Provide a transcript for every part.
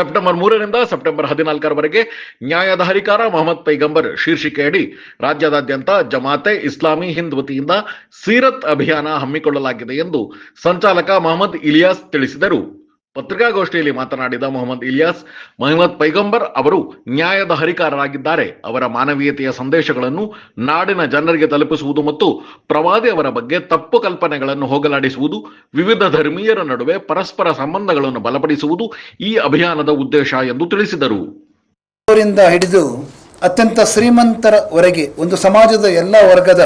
September ಮೂರರಿಂದ September ಹದಿನಾಲ್ಕರವರೆಗೆ ನ್ಯಾಯಾಧಾರಿಕಾರ Mohammed ಪೈಗಂಬರ್ ಶೀರ್ಷಿಕೆಯಡಿ ರಾಜ್ಯದಾದ್ಯಂತ ಜಮಾತೆ ಇಸ್ಲಾಮಿ ಹಿಂದ್ ವತಿಯಿಂದ ಸೀರತ್ ಅಭಿಯಾನ ಹಮ್ಮಿಕೊಳ್ಳಲಾಗಿದೆ ಎಂದು ಸಂಚಾಲಕ ಮೊಹಮ್ಮದ್ ಇಲಿಯಾಸ್ ತಿಳಿಸಿದರು. ಪತ್ರಿಕಾಗೋಷ್ಠಿಯಲ್ಲಿ ಮಾತನಾಡಿದ ಮೊಹಮ್ಮದ್ ಇಲಿಯಾಸ್, ಮೊಹಮ್ಮದ್ ಪೈಗಂಬರ್ ಅವರು ನ್ಯಾಯದ ಹರಿಕಾರರಾಗಿದ್ದಾರೆ. ಅವರ ಮಾನವೀಯತೆಯ ಸಂದೇಶಗಳನ್ನು ನಾಡಿನ ಜನರಿಗೆ ತಲುಪಿಸುವುದು ಮತ್ತು ಪ್ರವಾದಿ ಅವರ ಬಗ್ಗೆ ತಪ್ಪು ಕಲ್ಪನೆಗಳನ್ನು ಹೋಗಲಾಡಿಸುವುದು, ವಿವಿಧ ಧರ್ಮೀಯರ ನಡುವೆ ಪರಸ್ಪರ ಸಂಬಂಧಗಳನ್ನು ಬಲಪಡಿಸುವುದು ಈ ಅಭಿಯಾನದ ಉದ್ದೇಶ ಎಂದು ತಿಳಿಸಿದರು. ಹಿಡಿದು ಅತ್ಯಂತ ಶ್ರೀಮಂತರವರೆಗೆ ಒಂದು ಸಮಾಜದ ಎಲ್ಲ ವರ್ಗದ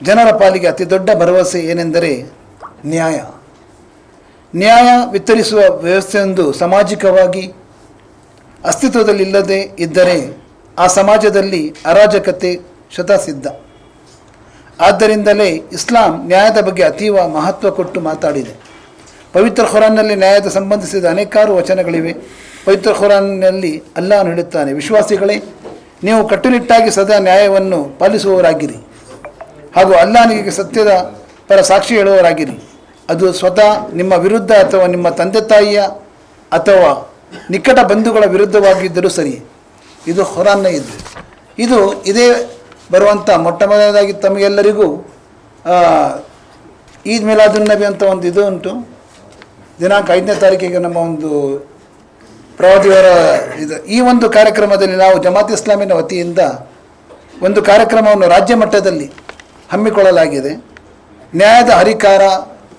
ಜನರ ಪಾಲಿಗೆ ಅತಿ ದೊಡ್ಡ ಭರವಸೆ ಏನೆಂದರೆ ನ್ಯಾಯ. ನ್ಯಾಯ ವಿತರಿಸುವ ವ್ಯವಸ್ಥೆಯೊಂದು ಸಾಮಾಜಿಕವಾಗಿ ಅಸ್ತಿತ್ವದಲ್ಲಿಲ್ಲದೆ ಇದ್ದರೆ ಆ ಸಮಾಜದಲ್ಲಿ ಅರಾಜಕತೆ ಶತಸಿದ್ಧ. ಆದ್ದರಿಂದಲೇ ಇಸ್ಲಾಂ ನ್ಯಾಯದ ಬಗ್ಗೆ ಅತೀವ ಮಹತ್ವ ಕೊಟ್ಟು ಮಾತಾಡಿದೆ. ಪವಿತ್ರ ಖುರಾನ್ನಲ್ಲಿ ನ್ಯಾಯದ ಸಂಬಂಧಿಸಿದ ಅನೇಕಾರು ವಚನಗಳಿವೆ. ಪವಿತ್ರ ಖುರಾನ್ನಲ್ಲಿ ಅಲ್ಲಾಹ್ ಹೇಳುತ್ತಾನೆ, ವಿಶ್ವಾಸಿಗಳೇ, ನೀವು ಕಟ್ಟುನಿಟ್ಟಾಗಿ ಸದಾ ನ್ಯಾಯವನ್ನು ಪಾಲಿಸುವವರಾಗಿರಿ ಹಾಗೂ ಅಲ್ಲಾನಿಗೆ ಸತ್ಯದ ಪರ ಸಾಕ್ಷಿ ಹೇಳುವವರಾಗಿರಿ. ಅದು ಸ್ವತಃ ನಿಮ್ಮ ವಿರುದ್ಧ ಅಥವಾ ನಿಮ್ಮ ತಂದೆ ತಾಯಿಯ ಅಥವಾ ನಿಕಟ ಬಂಧುಗಳ ವಿರುದ್ಧವಾಗಿದ್ದರೂ ಸರಿ. ಇದು ಹೊರಾನ್ನ ಇದು ಇದು ಇದೇ ಬರುವಂಥ ಮೊಟ್ಟ ಮೊದಲನೇದಾಗಿ ತಮಗೆಲ್ಲರಿಗೂ ಈದ್ ಮಿಲಾದುನ್ ನಬಿ ಅಂತ ಒಂದು ಇದು ಉಂಟು. ದಿನಾಂಕ ಐದನೇ ತಾರೀಕಿಗೆ ನಮ್ಮ ಒಂದು ಪ್ರವಾದಿಯವರ ಇದು, ಈ ಒಂದು ಕಾರ್ಯಕ್ರಮದಲ್ಲಿ ನಾವು ಜಮಾತ್ ಇಸ್ಲಾಮಿನ ವತಿಯಿಂದ ಒಂದು ಕಾರ್ಯಕ್ರಮವನ್ನು ರಾಜ್ಯ ಮಟ್ಟದಲ್ಲಿ ಹಮ್ಮಿಕೊಳ್ಳಲಾಗಿದೆ. ನ್ಯಾಯದ ಹರಿಕಾರ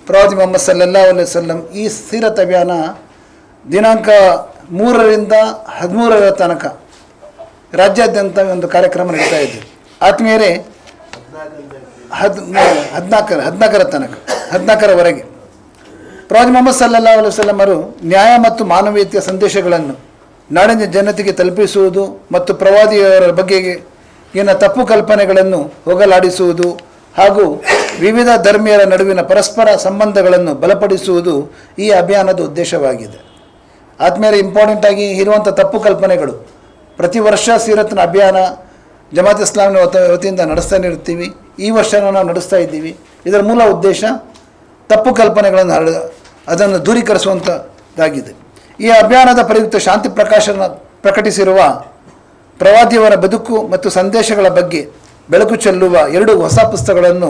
ಪ್ರವಾದಿ ಮೊಹಮ್ಮದ್ ಸಲ್ಲಲ್ಲಾ ವಸಲ್ಲಂ ಈ ಸೀರತ್ ಅಭಿಯಾನ ದಿನಾಂಕ ಮೂರರಿಂದ ಹದಿಮೂರರ ತನಕ ರಾಜ್ಯಾದ್ಯಂತ ಒಂದು ಕಾರ್ಯಕ್ರಮ ನಡೀತಾ ಇದೆ. ಆತ್ಮೀಯರೇ ಹದ್ ಹದಿನಾಲ್ಕರ ಹದಿನಾಲ್ಕರ ತನಕ, ಹದಿನಾಲ್ಕರವರೆಗೆ ಪ್ರವಾದಿ ಮೊಹಮ್ಮದ್ ಸಲ್ಲಲ್ಲಾ ವಸಲ್ಲಮರು ನ್ಯಾಯ ಮತ್ತು ಮಾನವೀಯತೆಯ ಸಂದೇಶಗಳನ್ನು ನಾಡಿನ ಜನತೆಗೆ ತಲುಪಿಸುವುದು ಮತ್ತು ಪ್ರವಾದಿಯವರ ಬಗ್ಗೆ ಏನ ತಪ್ಪು ಕಲ್ಪನೆಗಳನ್ನು ಹೋಗಲಾಡಿಸುವುದು ಹಾಗೂ ವಿವಿಧ ಧರ್ಮೀಯರ ನಡುವಿನ ಪರಸ್ಪರ ಸಂಬಂಧಗಳನ್ನು ಬಲಪಡಿಸುವುದು ಈ ಅಭಿಯಾನದ ಉದ್ದೇಶವಾಗಿದೆ. ಆದ್ಮೇಲೆ ಇಂಪಾರ್ಟೆಂಟ್ ಆಗಿ ಇರುವಂಥ ತಪ್ಪು ಕಲ್ಪನೆಗಳು. ಪ್ರತಿ ವರ್ಷ ಸೀರತ್ನ ಅಭಿಯಾನ ಜಮಾತ್ ಇಸ್ಲಾಮಿನ ವತಿಯಿಂದ ನಡೆಸ್ತಾನೆ ಇರ್ತೀವಿ. ಈ ವರ್ಷನೂ ನಾವು ನಡೆಸ್ತಾ ಇದ್ದೀವಿ. ಇದರ ಮೂಲ ಉದ್ದೇಶ ತಪ್ಪು ಕಲ್ಪನೆಗಳನ್ನು ಹರಡ, ಅದನ್ನು ದೂರೀಕರಿಸುವಂಥದ್ದಾಗಿದೆ ಈ ಅಭಿಯಾನದ ಪ್ರಯುಕ್ತ ಶಾಂತಿ ಪ್ರಕಾಶನ ಪ್ರಕಟಿಸಿರುವ ಪ್ರವಾದಿಯವರ ಬದುಕು ಮತ್ತು ಸಂದೇಶಗಳ ಬಗ್ಗೆ ಬೆಳಕು ಚೆಲ್ಲುವ ಎರಡು ಹೊಸ ಪುಸ್ತಕಗಳನ್ನು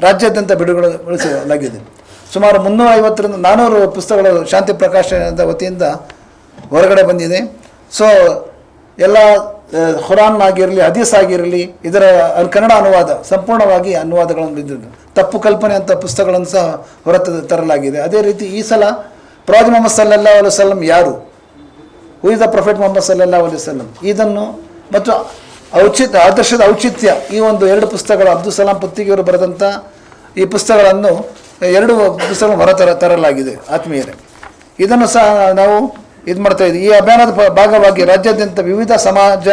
ರಾಜ್ಯಾದ್ಯಂತ ಬಿಡುಗಡೆಗೊಳಿಸಲಾಗಿದೆ ಸುಮಾರು ಮುನ್ನೂರ ಐವತ್ತರಿಂದ ನಾನ್ನೂರು ಪುಸ್ತಕಗಳು ಶಾಂತಿ ಪ್ರಕಾಶನದ ವತಿಯಿಂದ ಹೊರಗಡೆ ಬಂದಿದೆ. ಸೊ ಎಲ್ಲ ಹುರಾನ್ ಆಗಿರಲಿ, ಹದೀಸ್ ಆಗಿರಲಿ, ಇದರ ಕನ್ನಡ ಅನುವಾದ, ಸಂಪೂರ್ಣವಾಗಿ ಅನುವಾದಗಳನ್ನು ಬಿದ್ದಿದ್ದು. ತಪ್ಪು ಕಲ್ಪನೆ ಅಂತ ಪುಸ್ತಕಗಳನ್ನು ಸಹ ಹೊರ ತರಲಾಗಿದೆ. ಅದೇ ರೀತಿ ಈ ಸಲ ಪ್ರವಾದಿ ಮೊಹಮ್ಮದ್ ಸಲ್ಲಾ ಅಲೈಹಿ ವಸಲ್ಲಂ ಯಾರು? Who is the prophet Muhammad ಸಲ್ಲಾ ಅಲೈಹಿ ಇದನ್ನು, ಮತ್ತು ಔಚಿತ್ಯ, ಆದರ್ಶದ ಔಚಿತ್ಯ. ಈ ಒಂದು ಎರಡು ಪುಸ್ತಕಗಳು ಅಬ್ದುಲ್ ಸಲಾಂ ಪುತ್ತಿಗೆಯವರು ಬರೆದಂಥ ಈ ಪುಸ್ತಕಗಳನ್ನು ಎರಡು ಪುಸ್ತಕಗಳನ್ನು ಹೊರತರ ತರಲಾಗಿದೆ ಆತ್ಮೀಯರೇ. ಇದನ್ನು ಸಹ ನಾವು ಇದು ಮಾಡ್ತಾ ಇದ್ದೀವಿ ಈ ಅಭಿಯಾನದ ಭಾಗವಾಗಿ ರಾಜ್ಯಾದ್ಯಂತ ವಿವಿಧ ಸಮಾಜ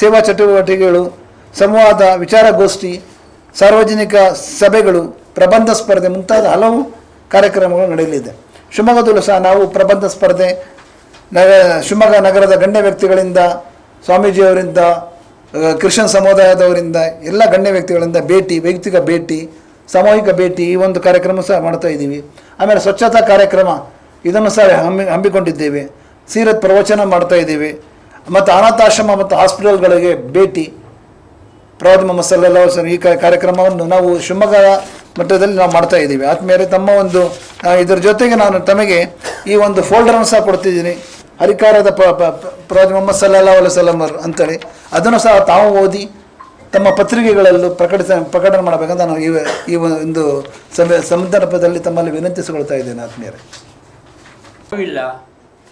ಸೇವಾ ಚಟುವಟಿಕೆಗಳು, ಸಂವಾದ ವಿಚಾರಗೋಷ್ಠಿ ಸಾರ್ವಜನಿಕ ಸಭೆಗಳು, ಪ್ರಬಂಧ ಸ್ಪರ್ಧೆ ಮುಂತಾದ ಹಲವು ಕಾರ್ಯಕ್ರಮಗಳು ನಡೆಯಲಿದೆ. ಶಿವಮೊಗ್ಗದಲ್ಲೂ ಸಹ ನಾವು ಪ್ರಬಂಧ ಸ್ಪರ್ಧೆ, ನಗ, ಶಿವಮೊಗ್ಗ ನಗರದ ಗಣ್ಯ ವ್ಯಕ್ತಿಗಳಿಂದ, ಸ್ವಾಮೀಜಿಯವರಿಂದ ಕ್ರಿಶ್ಚಿಯನ್ ಸಮುದಾಯದವರಿಂದ ಎಲ್ಲ ಗಣ್ಯ ವ್ಯಕ್ತಿಗಳಿಂದ ಭೇಟಿ, ವೈಯಕ್ತಿಕ ಭೇಟಿ, ಸಾಮೂಹಿಕ ಭೇಟಿ ಈ ಒಂದು ಕಾರ್ಯಕ್ರಮ ಸಹ ಮಾಡ್ತಾ ಇದ್ದೀವಿ. ಆಮೇಲೆ ಸ್ವಚ್ಛತಾ ಕಾರ್ಯಕ್ರಮ ಇದನ್ನು ಸಹ ಹಮ್ಮಿ, ಹಮ್ಮಿಕೊಂಡಿದ್ದೇವೆ. ಸೀರತ್ ಪ್ರವಚನ ಮಾಡ್ತಾ ಇದ್ದೀವಿ. ಮತ್ತು ಅನಾಥಾಶ್ರಮ ಮತ್ತು ಹಾಸ್ಪಿಟಲ್ಗಳಿಗೆ ಭೇಟಿ. ಪ್ರವಾದಿ ಮೊಹಮ್ಮದ್ ಈ ಕಾರ್ಯಕ್ರಮವನ್ನು ನಾವು ಶಿವಮೊಗ್ಗ ಮಟ್ಟದಲ್ಲಿ ನಾವು ಮಾಡ್ತಾ ಇದ್ದೀವಿ. ಆದ್ಮೇಲೆ ತಮ್ಮ ಒಂದು ಇದರ ಜೊತೆಗೆ ನಾನು ತಮಗೆ ಈ ಒಂದು ಫೋಲ್ಡರನ್ನು ಸಹ ಕೊಡ್ತಿದ್ದೀನಿ. ಹರಿಕಾರದ ಪ ಪ್ರವಾದಿ ಮೊಹಮ್ಮದ್ ಸಲ್ಲಾ ವಸಲ್ಲಂ ಅವರು ಅಂತೇಳಿ, ಅದನ್ನು ಸಹ ತಾವು ಓದಿ ತಮ್ಮ ಪತ್ರಿಕೆಗಳಲ್ಲೂ ಪ್ರಕಟಿಸ ಪ್ರಕಟಣೆ ಮಾಡಬೇಕಂತ ನಾನು ಈ ಈ ಒಂದು ಸಮಯ ಸಂದರ್ಭದಲ್ಲಿ ತಮ್ಮಲ್ಲಿ ವಿನಂತಿಸಿಕೊಳ್ತಾ ಇದ್ದೇನೆ ಆತ್ಮೀಯರೇ. ಇಲ್ಲ.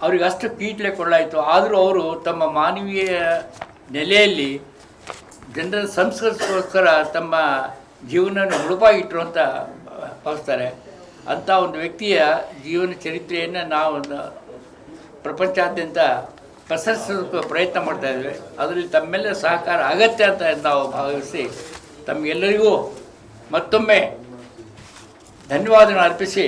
ಅವ್ರಿಗೆ ಅಷ್ಟು ಕೀಟ್ಲೆ ಕೊಡಲಾಯಿತು. ಆದರೂ ಅವರು ತಮ್ಮ ಮಾನವೀಯ ನೆಲೆಯಲ್ಲಿ ಜನರ ಸಂಸ್ಕರಿಸೋಸ್ಕರ ತಮ್ಮ ಜೀವನವನ್ನು ಮುಳುಪಾಗಿಟ್ಟರು ಅಂತ ಭಾವಿಸ್ತಾರೆ. ಅಂಥ ಒಂದು ವ್ಯಕ್ತಿಯ ಜೀವನ ಚರಿತ್ರೆಯನ್ನು ನಾವು ಪ್ರಪಂಚಾದ್ಯಂತ ಪ್ರಸರಿಸೋದಕ್ಕೆ ಪ್ರಯತ್ನ ಮಾಡ್ತಾ ಇದ್ದೇವೆ ಅದರಲ್ಲಿ ತಮ್ಮೆಲ್ಲ ಸಹಕಾರ ಅಗತ್ಯ ಅಂತ ನಾವು ಭಾವಿಸಿ ತಮಗೆಲ್ಲರಿಗೂ ಮತ್ತೊಮ್ಮೆ ಧನ್ಯವಾದಗಳನ್ನು ಅರ್ಪಿಸಿ